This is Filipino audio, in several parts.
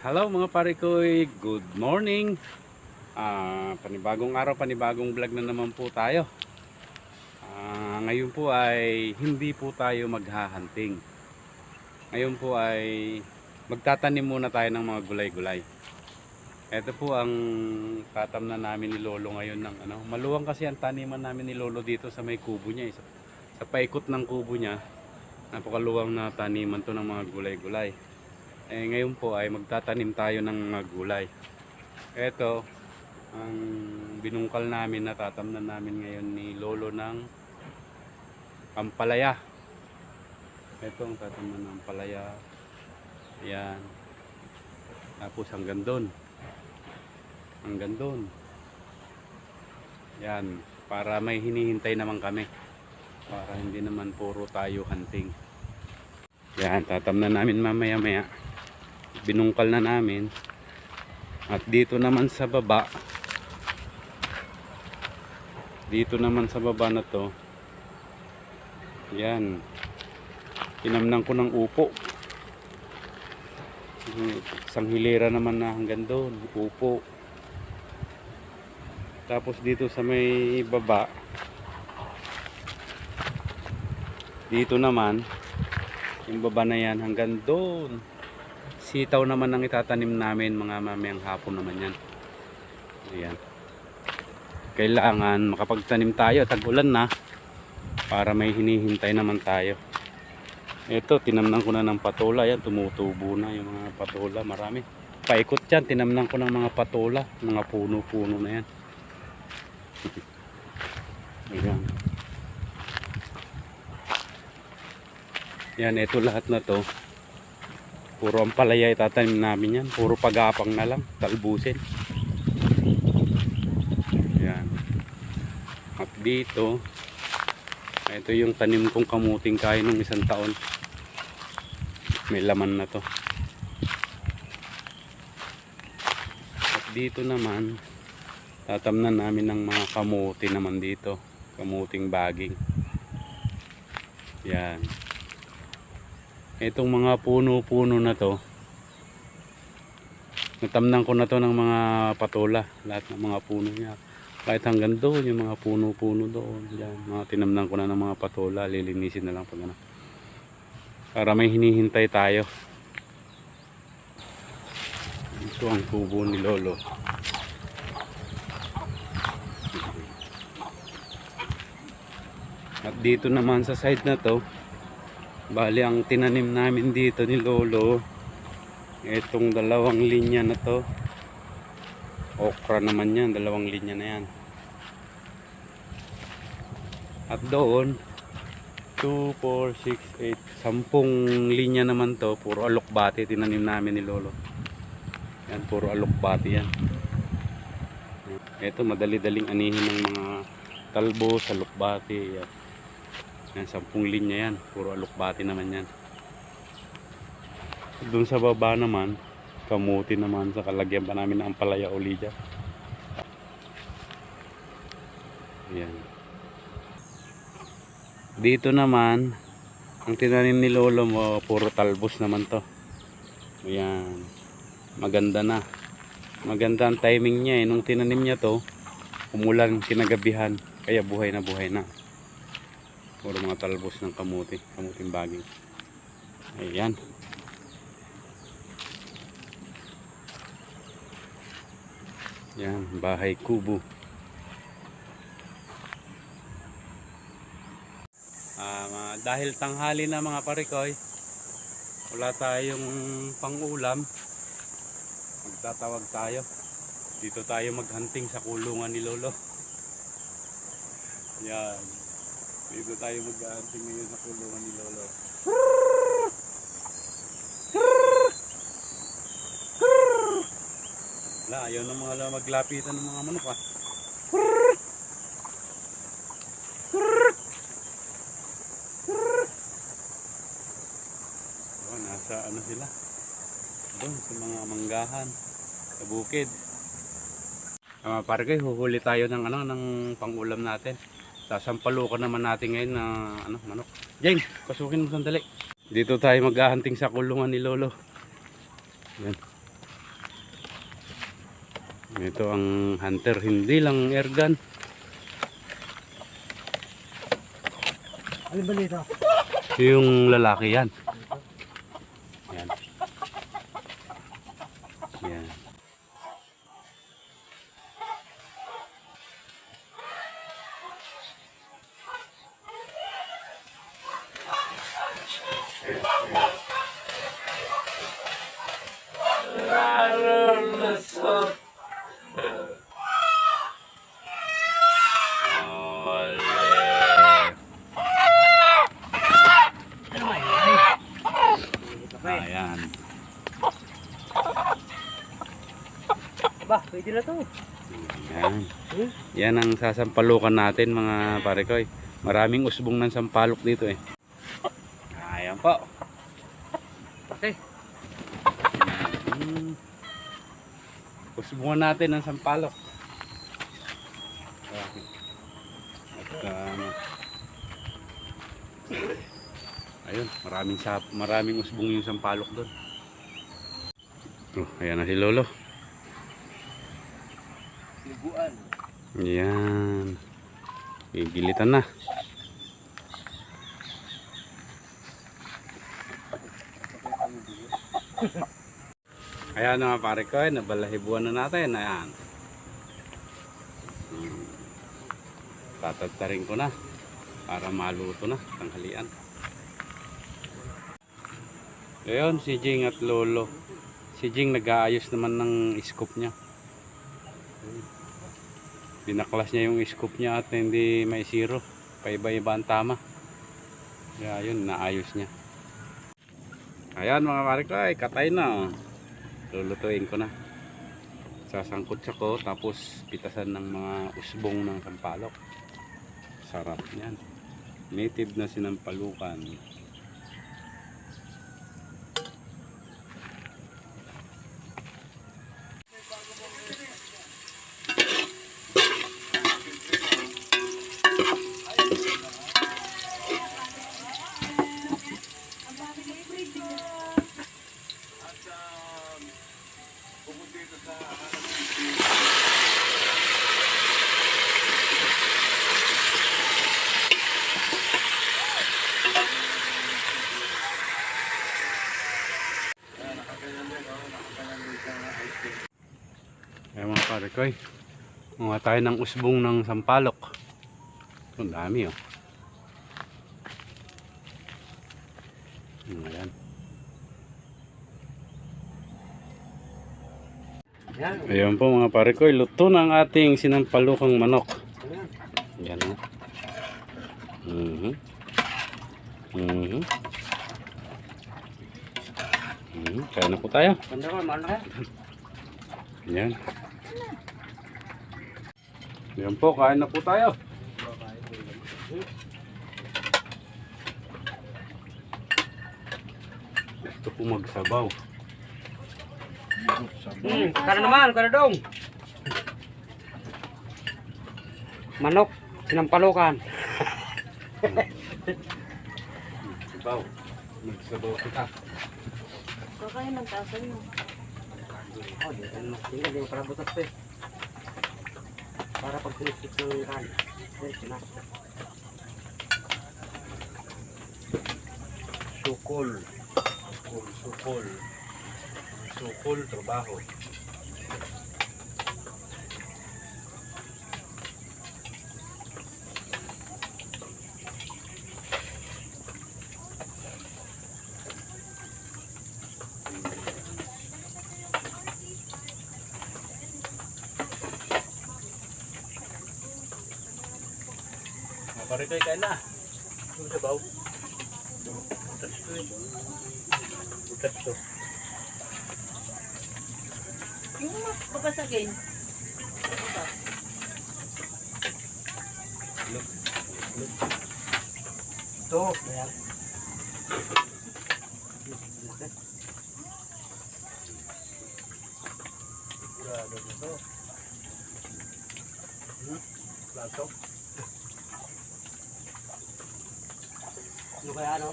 Hello mga pare ko'y good morning. Ah, panibagong araw, panibagong vlog na naman po tayo. Ah, ngayon po ay hindi po tayo maghahunting. Ngayon po ay magtatanim muna tayo ng mga gulay-gulay. Ito po ang tatam na namin ni Lolo ngayon ng ano. Maluwang kasi ang taniman namin ni Lolo dito sa may kubo niya. eh. Sa, sa paikot ng kubo niya, napakaluwang na taniman to ng mga gulay-gulay. Eh, ngayon po ay magtatanim tayo ng mga gulay. Ito, ang binungkal namin, natatamnan namin ngayon ni Lolo ng ampalaya. Ito ang tatamnan ng ampalaya. Yan. Tapos hanggang doon. Hanggang doon. Yan. Para may hinihintay naman kami. Para hindi naman puro tayo hunting. Yan, tatamnan namin mamaya-maya binungkal na namin. At dito naman sa baba dito naman sa baba na to yan. Tinamnan ko ng upo. Isang hilera naman na hanggang doon upo. Tapos dito sa may baba dito naman yung baba na yan hanggang doon sitaw naman ang itatanim namin mga mamayang hapon naman yan. Ayan. Kailangan makapagtanim tayo. Tag ulan na para may hinihintay naman tayo. Ito tinamnan ko na ng patola. Yan tumutubo na yung mga patola. Marami. Paikot yan. Tinamnan ko ng mga patola. Mga puno-puno na yan. Ayan. Yan ito lahat na to Puro ang palaya itatanim namin yan. Puro pagapang na lang. Talbusin. Yan. At dito, ito yung tanim kong kamuting kain ng isang taon. May laman na to. At dito naman, tatamnan namin ng mga kamuti naman dito. Kamuting baging. Yan itong mga puno-puno na to natamnan ko na to ng mga patola lahat ng mga puno niya. Kahit hanggang doon yung mga puno-puno doon yan, mga tinamnan ko na ng mga patola lilinisin na lang pag ano para may hinihintay tayo. Ito ang kubo ni lolo. At dito naman sa side na to Bali ang tinanim namin dito ni Lolo itong dalawang linya na to. Okra naman yan, dalawang linya na yan. At doon 2, 4, 6, 8 10 linya naman to, puro alokbati tinanim namin ni Lolo. Yan, puro alokbati yan. Ito madali-daling anihin ng mga talbo sa alokbati. Yan. Yan, sampung linya yan. Puro alukbati naman yan. Doon sa baba naman, kamuti naman sa kalagyan pa namin ng palaya olija. Yan. Dito naman, ang tinanim ni Lolo mo, puro talbos naman to. Yan. Maganda na. Maganda ang timing niya eh. Nung tinanim niya to, umulan kinagabihan. Kaya buhay na buhay na puro mga talbos ng kamuti kamuting baging. Ayan. Yan bahay kubo. Ah, mga- dahil tanghali na mga parikoy wala tayong pangulam. Magtatawag tayo. Dito tayo maghunting sa kulungan ni lolo. Yan dito tayo mag-aanting ngayon sa kulungan ni Lolo. Wala, ayaw ng mga maglapitan ng mga manok ah. Oh, nasa ano sila? Doon sa mga manggahan sa bukid. Ah, para kayo, huhuli tayo ng ano ng pangulam natin sasampalukan naman natin ngayon na ano, manok. Jane, pasukin mo sandali. Dito tayo maghahunting sa kulungan ni Lolo. Yan. Ito ang hunter, hindi lang airgun. Ano ba dito? Yung lalaki yan. Ayan. Ba, pwede na to. Yan. Yan ang sasampalukan natin mga pare ko. eh. Maraming usbong ng sampalok dito eh. Ayan po. Okay. Hmm. Usbungan natin ng sampalok. At ano, ayun, maraming sap, maraming usbong yung sampalok doon. Oh, ayan na si Lolo. Liguan. Yan. Gigilitan na. Ayan mga pare ko, eh, nabalahibuan na natin. Ayan. Hmm. Ko na para maluto na tanghalian. Ayun, si Jing at Lolo. Si Jing nag-aayos naman ng scoop niya. Binaklas niya yung scoop niya at hindi may zero. Paiba-iba ang tama. Kaya yun, naayos niya. Ayan mga pare ko, ay katay na. oh. Lulutuin ko na. Sasangkot siya ko tapos pitasan ng mga usbong ng sampalok. Sarap niyan. Native na sinampalukan. Ayan mga tayo ng usbong ng sampalok. Ito, Ang dami oh. Ayan. Yan. Ayan po mga pare ko, luto na ang ating sinampalukang manok. Ayan. Yan o. Mhm. Mhm. Mhm. Kaya na po tayo. Na kaya. Yan. Po, kain na po tayo. Gusto po magsabaw. Hmm, kana naman, kana dong. Manok, sinampalukan. Sabaw. Magsabaw kita. Baka yung magtasan mo. Oh, di ano, hindi hindi para butas pe. Para pag sinisip ng kan. Diretso na. Sukol. Sukol, sukol. Sukol, trabaho. Pare kayo kain na. Yung sabaw. Butas to eh. Butas to. Yung papasagin. Look. Look. Ito. Ayan. Grado dito. Hmm? Plato. Ano kaya ano?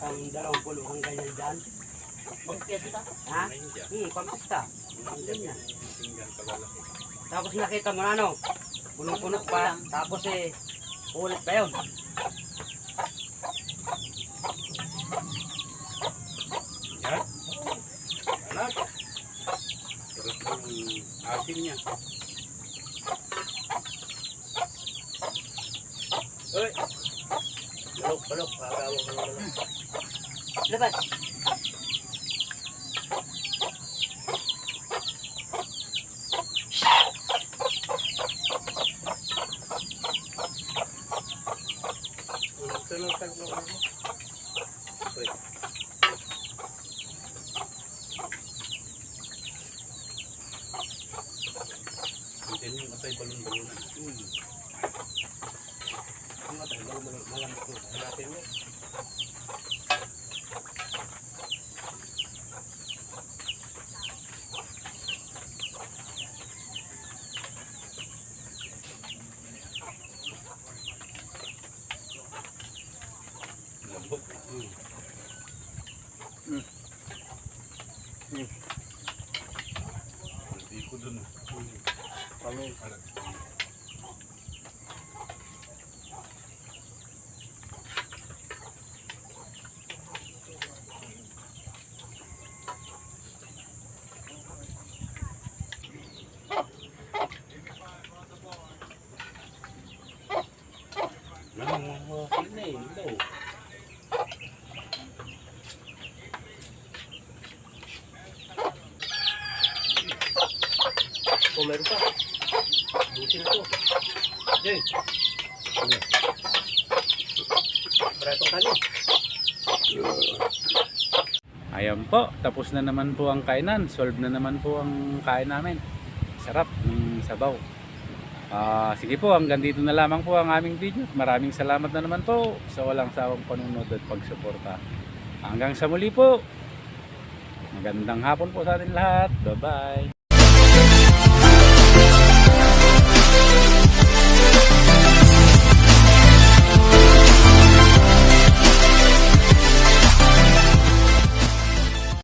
Ang dalawang pulong ang ganyan dyan. Ha? Hmm, pampista. Ang ganyan. Tapos nakita mo na ano, punong-puno pa. Tapos eh, ulit pa yun. Yan. Anak. Sarap ng asin niya. Ko. Labas. Andiyan yung atay balon-balonan. Hmm. Ang mata, malam- malamig ko. Hanapin mo. Lambok. Hmm. Hmm. Hindi ko dun. Kami. Nangangawakin na eh. Daw. Oh, meron pa. Buti na to. Jay. Barato ka niya. Ayan po, tapos na naman po ang kainan. Solve na naman po ang kain namin. Sarap ng sabaw. Ah, sige po, hanggang dito na lamang po ang aming video. Maraming salamat na naman po sa walang sawang panunod at pagsuporta. Hanggang sa muli po. Magandang hapon po sa atin lahat. Bye-bye.